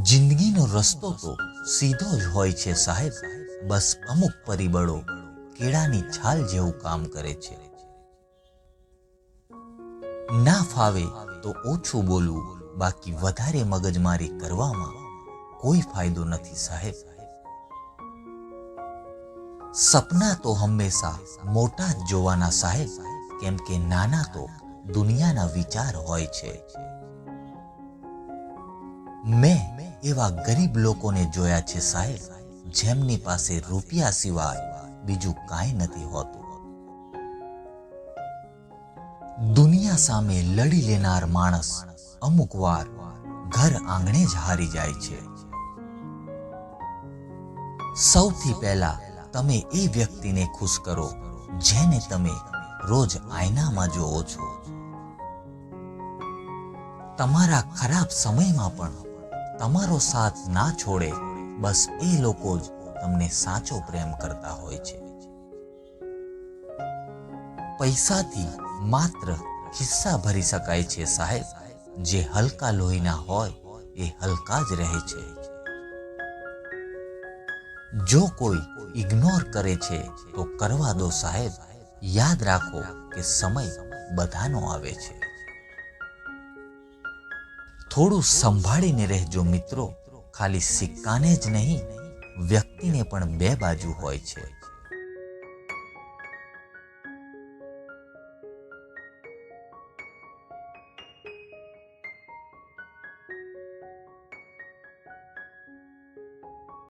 જિંદગીનો રસ્તો તો સીધો જ હોય છે સાહેબ. બસ અમુક પરિબળો કેળાની છાલ જેવું કામ કરે છે. ના ફાવે તો ઓછું બોલવું, બાકી વધારે મગજમારી કરવામાં કોઈ ફાયદો નથી સાહેબ. સપના તો હંમેશા મોટા જ જોવાના સાહેબ, કેમ કે નાના તો દુનિયાના વિચાર હોય છે. મેં એવા ગરીબ લોકોને જોયા છે સાહેબ, જેમની પાસે રૂપિયા સિવાય બીજું કાંઈ નથી હોતું. દુનિયા સામે લડી લેનાર માણસ અમુક વાર ઘર આંગણે જ હારી જાય છે. સૌથી પહેલા તમે એ વ્યક્તિને ખુશ કરો, જેને તમે રોજ આયનામાં જોવો છો. તમારા ખરાબ સમયમાં પણ તમારો સાથ ના છોડે, બસ એ લોકો જ તમને સાચો પ્રેમ કરતા હોય છે. પૈસાથી માત્ર ખિસ્સા ભરી શકાય છે સાહેબ. જે હલકા લોહીના હોય, એ હલકા જ રહે છે. જો કોઈ ઇગ્નોર કરે છે, તો કરવા દો સાહેબ. યાદ રાખો કે સમય બધાનો આવે છે. થોડું સંભાળીને રહેજો મિત્રો. ખાલી સિક્કાને જ નહીં વ્યક્તિને પણ બે બાજુ હોય છે.